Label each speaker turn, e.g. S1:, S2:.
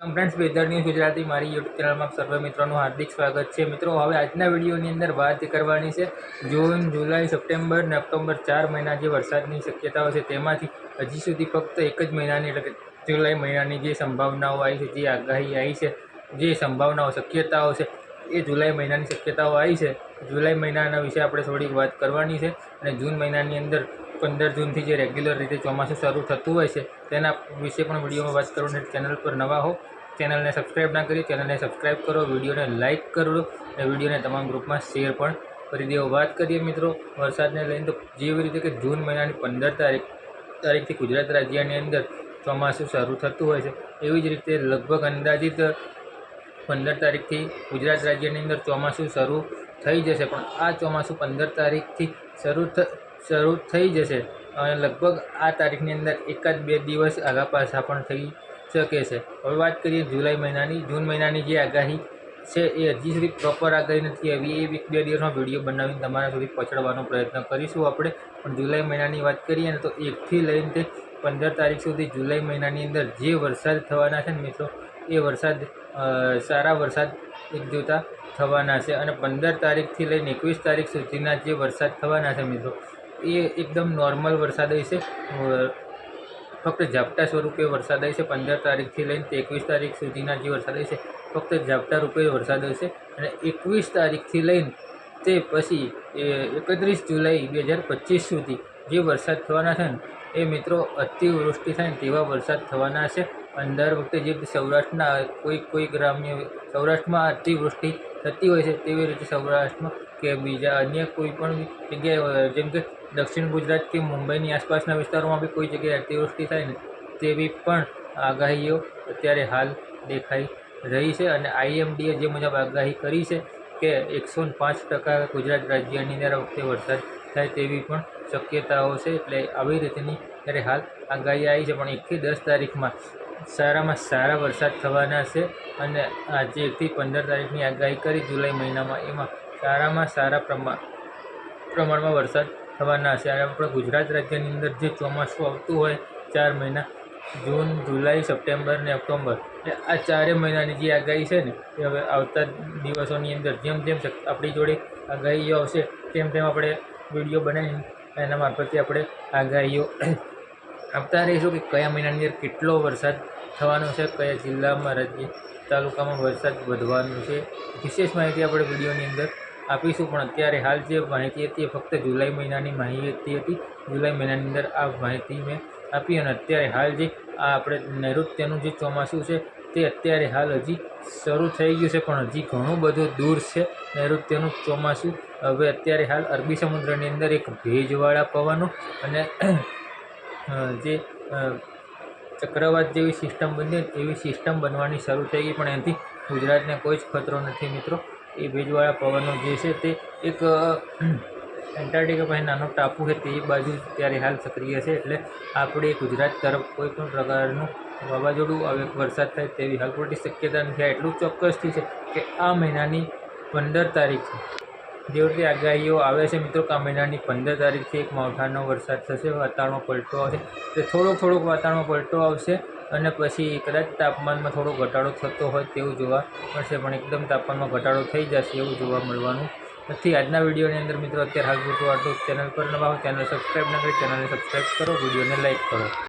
S1: Friends weather news Gujarati મારી YouTube ચેનલમાં સર્વે મિત્રોનું હાર્દિક સ્વાગત છે. મિત્રો, હવે આજના વિડીયોની અંદર વાત કરવાની છે. જૂન જુલાઈ સપ્ટેમ્બર અને ઓક્ટોબર ચાર મહિના જે વરસાદની શક્યતાઓ છે તેમાંથી હજી સુધી ફક્ત એક જ મહિનાની એટલે જુલાઈ મહિનાની જે સંભાવનાઓ આવી છે, જે આગાહી આવી છે, જે સંભાવનાઓ, શક્યતાઓ છે, એ જુલાઈ મહિનાની શક્યતાઓ આવી છે. જુલાઈ મહિનાના વિશે આપણે થોડીક વાત કરવાની છે અને જૂન મહિનાની અંદર પંદર જૂનથી જે રેગ્યુલર રીતે ચોમાસું શરૂ થતું હોય છે, તેના વિશે પણ વિડીયોમાં વાત કરું ને ચેનલ પર નવા હો ચેનલને સબસ્ક્રાઈબ ના કરી ચેનલને સબસ્ક્રાઈબ કરો, વિડીયોને લાઇક કરો અને વિડીયોને તમામ ગ્રુપમાં શેર પણ કરી દેવો વાત કરીએ મિત્રો, વરસાદને લઈને તો જેવી રીતે કે જૂન મહિનાની પંદર તારીખ, તારીખથી ગુજરાત રાજ્યની અંદર ચોમાસું શરૂ થતું હોય છે, એવી જ રીતે લગભગ અંદાજિત પંદર તારીખથી ગુજરાત રાજ્યની અંદર ચોમાસું શરૂ થઈ જશે. પણ આ ચોમાસું પંદર તારીખથી શરૂ થ શરૂ થઈ જશે અને લગભગ આ તારીખની અંદર એકાદ બે દિવસ આગા પાછા પણ થઈ શકે છે. હવે વાત કરીએ જુલાઈ મહિનાની. જૂન મહિનાની જે આગાહી છે એ હજી સુધી પ્રોપર આગાહી નથી આવી. એ એક બે દિવસમાં વીડિયો બનાવીને તમારા સુધી પહોંચાડવાનો પ્રયત્ન કરીશું આપણે. પણ જુલાઈ મહિનાની વાત કરીએ ને તો એકથી લઈને તે પંદર તારીખ સુધી જુલાઈ મહિનાની અંદર જે વરસાદ થવાના છે ને મિત્રો, એ વરસાદ સારા વરસાદ એક જોતા થવાના છે. અને પંદર તારીખથી લઈને એકવીસ તારીખ સુધીના જે વરસાદ થવાના છે મિત્રો એ એકદમ નોર્મલ વરસાદ હશે. ફક્ત ઝાપટા સ્વરૂપે વરસાદ હશે. પંદર તારીખથી લઈને એકવીસ તારીખ સુધીના જે વરસાદ હશે, ફક્ત ઝાપટા રૂપે વરસાદ હશે. અને એકવીસ તારીખથી લઈને તે પછી એકત્રીસ જુલાઈ બે હજાર પચીસ સુધી જે વરસાદ થવાના છે ને, એ મિત્રો અતિવૃષ્ટિ થાય ને તેવા વરસાદ થવાના છે અંદર વખતે જે સૌરાષ્ટ્રના કોઈ કોઈ ગ્રામ્ય, સૌરાષ્ટ્રમાં અતિવૃષ્ટિ થતી હોય છે તેવી રીતે સૌરાષ્ટ્રમાં કે બીજા અન્ય કોઈ પણ જગ્યાએ જેમ કે દક્ષિણ ગુજરાત કે મુંબઈની આસપાસના વિસ્તારોમાં બી કોઈ જગ્યાએ અતિવૃષ્ટિ થાય ને, તેવી પણ આગાહીઓ અત્યારે હાલ દેખાઈ રહી છે અને આઈએમડીએ જે મુજબ આગાહી કરી છે કે એકસો પાંચ ટકા ગુજરાત રાજ્યની અંદર વખતે વરસાદ થાય તેવી પણ શક્યતાઓ છે, એટલે આવી રીતની ત્યારે હાલ આગાહી આવી છે. પણ એકથી દસ તારીખમાં સારામાં સારા વરસાદ થવાના છે અને આજે એકથી પંદર તારીખની આગાહી કરી જુલાઈ મહિનામાં, એમાં સારામાં સારા પ્રમાણ પ્રમાણમાં વરસાદ થવાના છે. અને આપણે ગુજરાત રાજ્યની અંદર જે ચોમાસું આવતું હોય ચાર મહિના, જૂન, જુલાઈ, સપ્ટેમ્બર ને ઓક્ટોબર એ આ ચારે મહિનાની જે આગાહી છે ને, એ હવે આવતા દિવસોની અંદર જેમ જેમ આપણી જોડે આગાહીઓ આવશે, તેમ તેમ આપણે વીડિયો બનાવીને એના મારફતે આપણે આગાહીઓ આપતા રહીશું કે કયા મહિનાની અંદર કેટલો વરસાદ થવાનો છે, કયા જિલ્લામાં રાજ્ય તાલુકામાં વરસાદ વધવાનો છે. વિશેષ માહિતી આપણે વિડીયોની અંદર આપીશું, પણ અત્યારે હાલ જે માહિતી હતી એ ફક્ત જુલાઈ મહિનાની માહિતી હતી. જુલાઈ મહિનાની અંદર આ માહિતી મેં આપી અને અત્યારે હાલ જે આ આપણે નૈઋત્યનું જે ચોમાસું છે, તે અત્યારે હાલ હજી શરૂ થઈ ગયું છે, પણ હજી ઘણું બધું દૂર છે નૈઋત્યનું ચોમાસું. હવે અત્યારે હાલ અરબી સમુદ્રની અંદર એક ભેજવાળા પવનો અને જે ચક્રવાત જેવી સિસ્ટમ બની, એવી સિસ્ટમ બનવાની શરૂ થઈ ગઈ, પણ એનાથી ગુજરાતને કોઈ જ ખતરો નથી, મિત્રો. એ ભેજવાળા પવનો જે છે તે એક એન્ટાર્ટિકા પાસે નાનો ટાપુ છે તે બાજુ ત્યારે હાલ સક્રિય છે એટલે આપણે ગુજરાત તરફ કોઈ પણ પ્રકારનું વાવાઝોડું આવે, વરસાદ થાય તેવી હાલ પૂરતી શક્યતા નથી. એટલું ચોક્કસથી છે કે આ મહિનાની પંદર તારીખ જે આગાહીઓ આવે છે મિત્રો કે આ મહિનાની પંદર તારીખથી એક માવઠાનો વરસાદ થશે, વાતાવરણમાં પલટો આવશે. તે થોડોક થોડોક વાતાવરણમાં પલટો આવશે. અને પછી કદાચ તાપમાનમાં થોડો ઘટાડો થતો હોય તેવું જોવા મળશે, પણ એકદમ તાપમાનમાં ઘટાડો થઈ જશે એવું જોવા મળવાનું નથી. આજના વિડીયોની અંદર મિત્રો, અત્યારે હાલ પૂરતું આટલું ચેનલ પર નવા ચેનલ સબસ્ક્રાઈબ ન કરી, ચેનલને સબસ્ક્રાઈબ કરો, વિડીયોને લાઇક કરો.